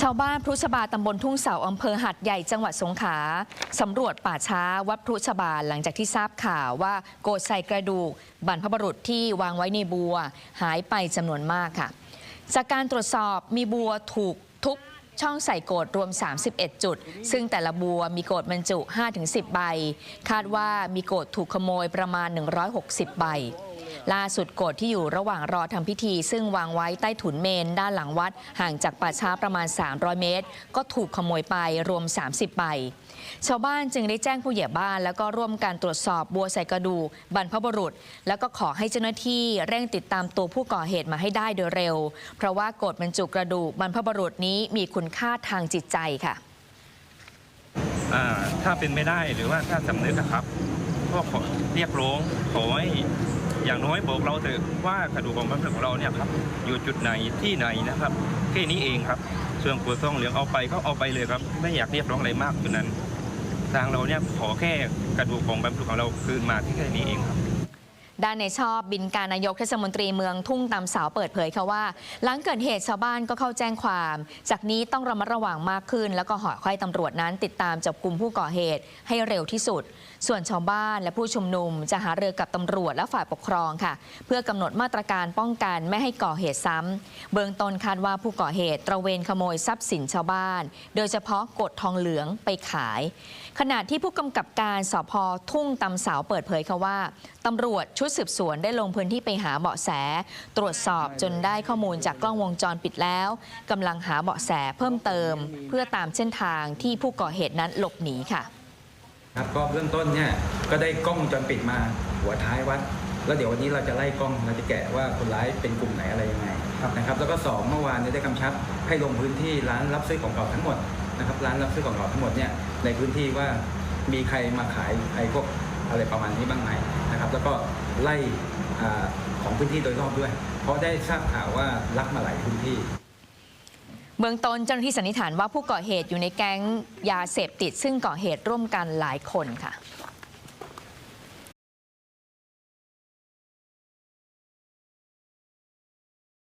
ชาวบ้านพรุชบาตำบลทุ่งเสาอำเภอหัดใหญ่จังหวัดสงขลาสำรวจป่าช้าวัดพรุชบาหลังจากที่ทราบข่าวว่าโกดใส่กระดูกบรรพบุรุษที่วางไว้ในบัว หายไปจำนวนมากค่ะ จากการตรวจสอบมีบัวถูกทุบช่องใส่โกดรวม 31 จุด ซึ่งแต่ละบัวมีโกดบรรจุ 5-10 ใบ คาดว่ามีโกดถูกขโมยประมาณ 160 ใบ ล่าสุดโกดที่อยู่ระหว่างรอทำพิธี ซึ่งวางไว้ใต้ถุนเมน ด้านหลังวัด ห่างจากป่าช้าประมาณ 300 เมตร ก็ถูกขโมยไปรวม 30 ใบชาวบ้านจึงได้แจ้งผู้ใหญ่บ้าน แล้วก็ร่วมการตรวจสอบบัวใส่กระดูกบรรพบุรุษ แล้วก็ขอให้เจ้าหน้าที่เร่งติดตามตัวผู้ก่อเหตุมาให้ได้โดยเร็ว เพราะว่าโกดบรรจุกระดูกบรรพบุรุษนี้มีคุณค่าทางจิตใจค่ะถ้าเป็นไม่ได้หรือว่าถ้าสำนึกอะครับ ก็ขอเรียกร้องขอให้ อย่างน้อยบอกเราเถอะว่ากระดูกของบรรพบุรุษของเราเนี่ยครับอยู่จุดไหนที่ไหนนะครับแค่นี้เองครับส่วนกัวซ่องเหลืองเอาไปก็เอาไปเลยครับ ไม่อยากเรียกร้องอะไรมากอยู่นั้น ทางเราเนี่ยขอแค่กระดูกของบรรพบุรุษของเราคืนมาที่แค่นี้เองครับ ด้านในชอบบินการนายกเทศมนตรีเมืองทุ่งตำเสาเปิดเผยค่ะว่า หลังเกิดเหตุชาวบ้านก็เข้าแจ้งความ จากนี้ต้องระมัดระวังมากขึ้น แล้วก็หอค่อยตำรวจนั้นติดตามจับกลุ่มผู้ก่อเหตุให้เร็วที่สุด ส่วนชาวบ้านและผู้ชุมนุมจะหาเรือกับตำรวจและฝ่ายปกครองค่ะ เพื่อกำหนดมาตรการป้องกันไม่ให้ก่อเหตุซ้ำเบื้องต้นคาดว่าผู้ก่อเหตุตระเวนขโมยทรัพย์สินชาวบ้าน โดยเฉพาะกดทองเหลืองไปขาย ขณะที่ผู้กำกับการสพทุ่งตำเสาเปิดเผยค่ะว่าตำรวจชชุดสืบสวนได้ลงพื้นที่ไปหาเบาะแส ตรวจสอบจนได้ข้อมูลจากกล้องวงจรปิดแล้วกำลังหาเบาะแสเพิ่มเติม เพื่อตามเส้นทางที่ผู้ก่อเหตุนั้นหลบหนีค่ะครับก็เบื้องต้นเนี่ยก็ได้กล้องวงจรปิดมาหัวท้ายวัด แล้วเดี๋ยววันนี้เราจะไล่กล้องเราจะแกะว่าคนร้ายเป็นกลุ่มไหนอะไรยังไงนะครับแล้วก็สองเมื่อวานเนี่ยได้กำชับให้ลงพื้นที่ร้านรับซื้อของเก่าทั้งหมดนะครับร้านรับซื้อของเก่าทั้งหมดเนี่ยในพื้นที่ว่ามีใครมาขายไอ้พวก อะไรประมาณนี้บ้างไหมนะครับ แล้วก็ไล่ของพื้นที่โดยรอบด้วย เพราะได้ทราบข่าวว่าลักมาหลายพื้นที่เบื้องต้นเจ้าหน้าที่สันนิษฐานว่าผู้ก่อเหตุอยู่ในแก๊งยาเสพติด ซึ่งก่อเหตุร่วมกันหลายคนค่ะ